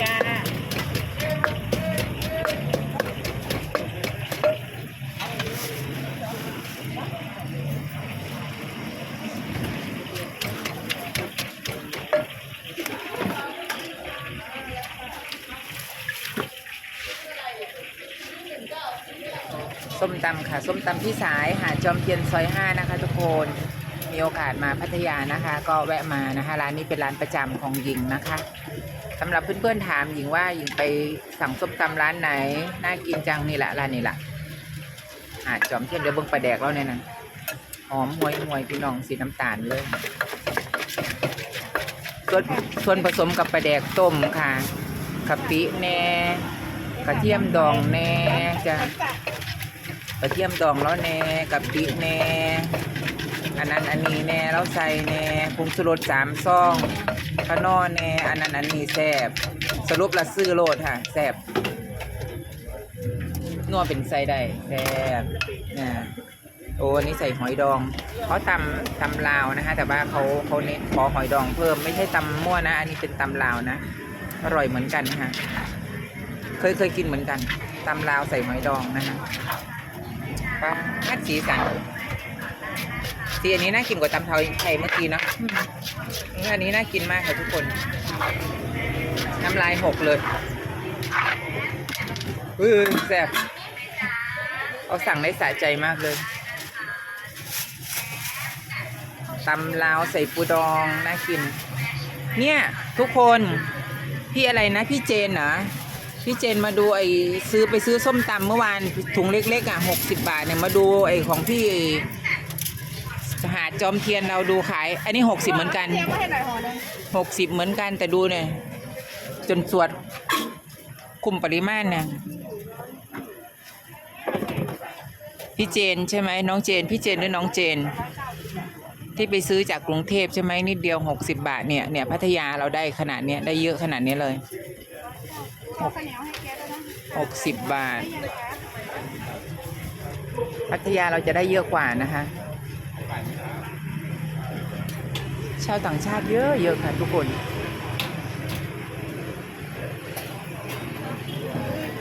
จ้าส้มตำค่ะ ส้มตำพี่สายหาดจอมเทียนซอยห้านะคะ ทุกคนมีโอกาสมาพัทยานะคะ ก็แวะมานะคะ ร้านนี้เป็นร้านประจำของหญิงนะคะ สำหรับเพื่อนๆถามหญิงว่าหญิงไปสั่งส้มตำร้านไหน น่ากินจังนี่แหละร้านนี้แหละหาดจอมเทียนเดี๋ยวเบิ่งปลาแดกแล้วเนี่ยนะหอมหวยหวยพี่น้องสีน้ำตาลเลยส่วนส่วนผสมกับปลาแดกต้มค่ะกะปิแน่กระเทียมดองแน่จ้ะกระเทียมดองแล้วแน่กะปิแน่ อันนั้นอันนี้แน่แล้วใส่แน่ผงชูรสสามซองขนอแน่อันนั้นอันนี้แซ่บสรุปละซื้อโลดค่ะแซ่บนัวเป็นไส้ได้แซ่บนะโอ้อันนี้ใส่หอยดองเขาตำตำลาวนะคะแต่ว่าเขาเขาเน้นขอหอยดองเพิ่มไม่ใช่ตำมั่วนะ อันนี้เป็นตำลาวนะ อร่อยเหมือนกันค่ะเคยเคยกินเหมือนกันตำลาวใส่หอยดองนะคะปลาสีสัน สีอันนี้น่ากินกว่าตำไทยไทยเมื่อกี้เนอะอืมอันนี้น่ากินมากค่ะทุกคน น้ำลายหกเลยอือแซ่บเอาสั่งได้สะใจมากเลยตำลาวใส่ปูดองน่ากิน เนี่ยทุกคนพี่อะไรนะพี่เจนเหรอพี่เจนมาดูไอ้ซื้อไปซื้อส้มตำเมื่อวานถุงเล็กๆอะหกสิบาทเนี่ยมาดูไอ้ของพี่หาด จอมเทียนเราดูขาย อันนี้หกสิบเหมือนกัน เทียมมาให้หน่อยห่อหนึงหกสิบเหมือนกันแต่ดูเนี่ย จนสวดคุมปริมาณเนี่ยพี่เจนใช่ไหมน้องเจน พี่เจนหรือน้องเจน ที่ไปซื้อจากกรุงเทพใช่ไหมนิดเดียวหกสิบาทเนี่ยเนี่ยพัทยาเราได้ขนาดเนี้ยได้เยอะขนาดนี้เลยข้าวเหนียวให้แกด้วยนะหกสิบบาทไม่ยังไงคะพัทยาเราจะได้เยอะกว่านะคะ ชาวต่างชาติเยอะๆค่ะทุกคน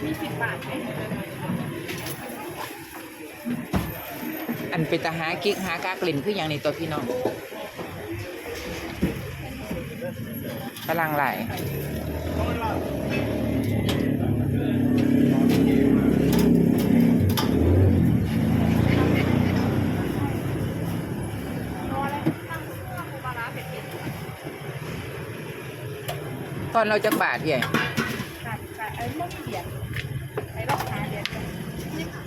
มีสิบบาทไหมอันเป็นตาหากิ๊กหากากลิ่นคืออย่างในตัวพี่น้องพลังไหลาย รออะไรตั้งเครื่องปลาร้าเผ็ด ตอนเราจะบาทใหญ่ๆกัดกัดไอ้เมื่อเดียดไอ้รอบหาเดียดกันนี่ค่ะ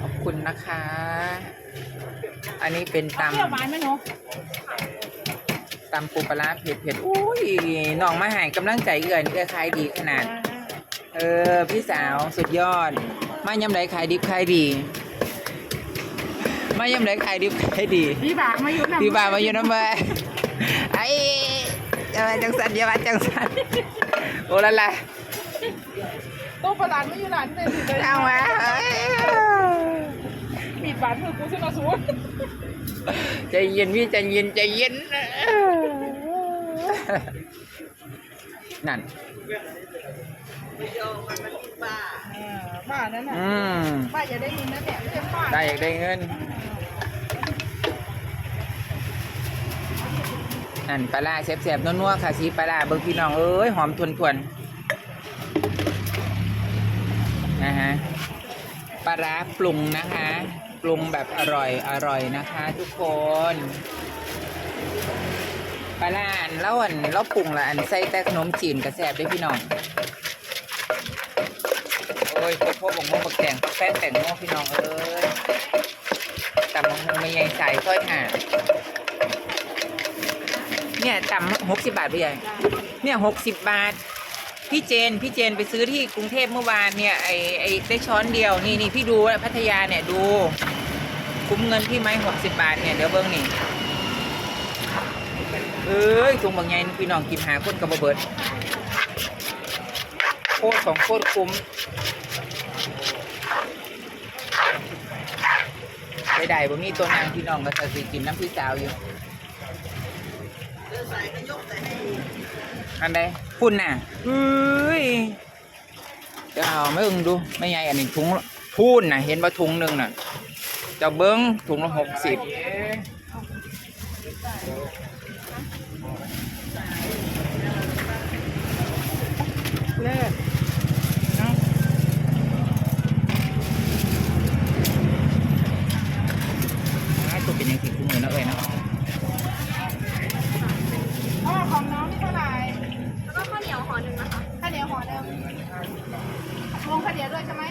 ขอบคุณนะคะ อันนี้เป็นตเปรี้ยวหวานไหมหนูำตำปูปลาร้าเผ็ดเผ็ดอุ้ยน้องมาหายกำลังใจเอื่อนเอื้อขายดีขนาด เออ พี่สาวสุดยอด มายำไรขายดิบขายดี มายำไรขายดิบขายดีพี่บากมาอยู่นะพี่บ่าวมาอยู่น้ำเบอไอ้อย่ามาจังสันอย่ามาจังสันโอ้ละละตู้ประหลาดไม่อยู่ร้านเลยสิเลยเอามาเฮ้ยมีดบาดมือกูขึ้นมาสูงใจเย็นพี่ใจเย็นใจเย็นนั่น อ่าบ้านั่นน่ะอืมบ้าอย่าได้ยินนะเนี่ยเรียกบ้าได้อยากได้เงิน นั่นปลาร้าแซ่บๆนัวๆค่ะสีปลาร้าเบิ่งพี่น้องเอ้ยหอมทวนๆนะฮะปลาร้าปรุงนะคะ ปรุงแบบอร่อยอร่อยนะคะ ทุกคนปลาร้าอันแล้วอันแล้วปรุงละอันใส่แต่ขนมจีนกระแซบด้วยพี่น้อง โอ้ยพวกผมบักแต่งแฟนแต่งโม่พี่น้องเอ้ยตำมังไม่ใหญ่ใส่ค่อยหาเนี่ยตำหกสิบบาทพี่ใหญ่เนี่ยหกสิบบาท พี่เจนพี่เจนไปซื้อที่กรุงเทพเมื่อวานเนี่ยไอไอได้ช้อนเดียวนี่นี่พี่ดูว่าพัทยาเนี่ยดูคุ้มเงินพี่ไหมหกสิบบาทเนี่ยเดี๋ยวเบิ้งนี่เอ้ยถุงบางใหญ่พี่น้องกินหาคนกับบเบิดโคตรของโคตรคุ้ม ได้ได้บ่มีตัวนางพี่น้องก็จะสิกินน้ำพี่สาวอยู่อันใดพุ่นน่ะอุ้ยจะเอาไม่อึงดูไม่ใหญ่อันนี้ถุงพุ่นน่ะ เห็นว่าถุงหนึ่งน่ะจะเบิ้งถุงละหกสิบ เลิก อ่าตัวเป็นยังสิคู่มือนะเอ้ยเนาะ อ๋อของน้องนี่เท่าไหร่ แล้วก็ข้าวเหนียวห่อหนึ่งนะคะ ข้าวเหนียวห่อเดิม ลงข้าวเหนียวด้วยใช่ไหม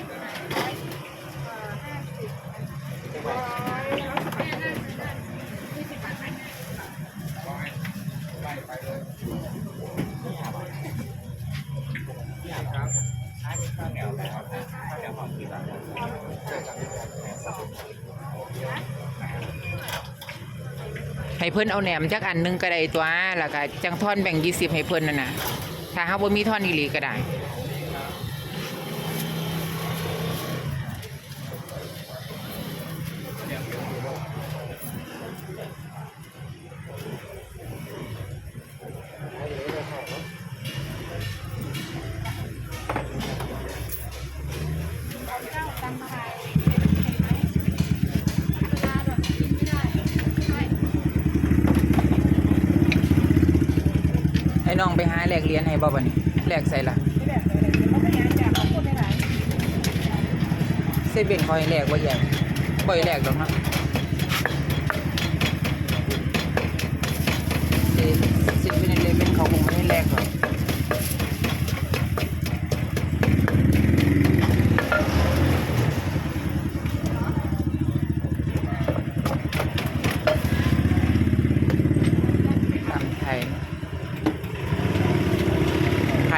ให้เพิ่นเอาแหนมจักอันนึงก็ได้ตัวแล้วก็จังท่อนแบ่งยี่สิบให้เพิ่นนั่นน่ะ ถ้าเฮาบ่มีท่อนอีหลีก็ได้ น้องไปหาแลกเหรียญให้บ่บัดนี้แลกใส่ละไม่แบบเลยเขาไม่อยากจากเขาพูดได้หลายเซเว่นคอยแลกบ่แยกบ่ให้แลกดอกเนาะเซเซเว่นเลเว่นเขาคงไม่ให้แลกหรอกตำไทย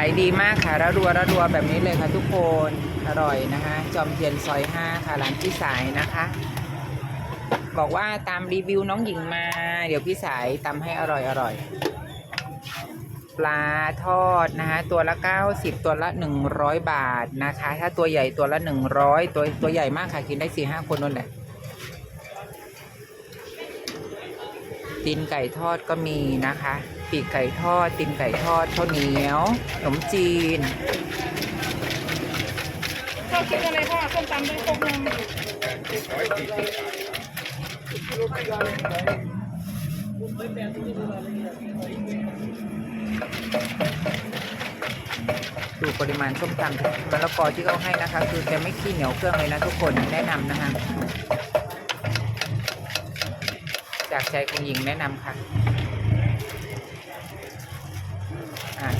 ายดีมากค่ะระรัวระรัวแบบนี้เลยค่ะทุกคนอร่อยนะคะจอมเทียนซอย5ค่ะร้านพี่สายนะคะ บอกว่าตามรีวิวน้องหญิงมา เดี๋ยวพี่สายตำให้อร่อยอร่อยปลาทอดนะคะตัวละ 90 ตัวละ 100 บาทนะคะ ถ้าตัวใหญ่ตัวละ 100 ตัวตัวใหญ่มากค่ะกินได้4-5คนนั่นแหละตีนไก่ทอดก็มีนะคะ ปีกไก่ทอดตีนไก่ทอดข้าวเหนียวขนมจีนชอบกินอะไรพ่อส้มตำด้วยโคกนมดูปริมาณส้มตำมะละกอที่เขาให้นะคะ คือจะไม่ขี้เหนียวเครื่องเลยนะทุกคนแนะนำนะคะ จากใจคุณหญิงแนะนำค่ะ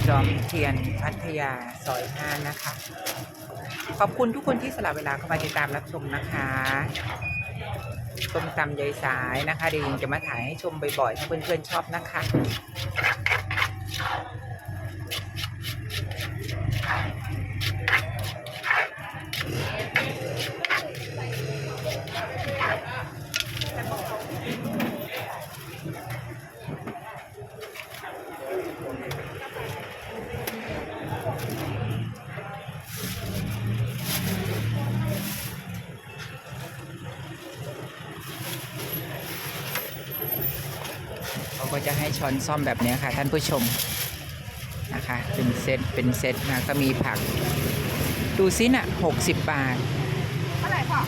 จอมเทียนพัทยาซอยห้านะคะ ขอบคุณทุกคนที่สละเวลาเข้ามาติดตามรับชมนะคะส้มตำยายสายนะคะเดี๋ยวหญิงจะมาถ่ายให้ชมบ่อยๆถ้าเพื่อนๆชอบนะคะ เขาก็จะให้ช้อนซ่อมแบบนี้ค่ะ ท่านผู้ชมนะคะ เป็นเซตเป็นเซตนะก็มีผัก ดูซิน่ะหกสิบบาทเท่าไหร่ค่ะ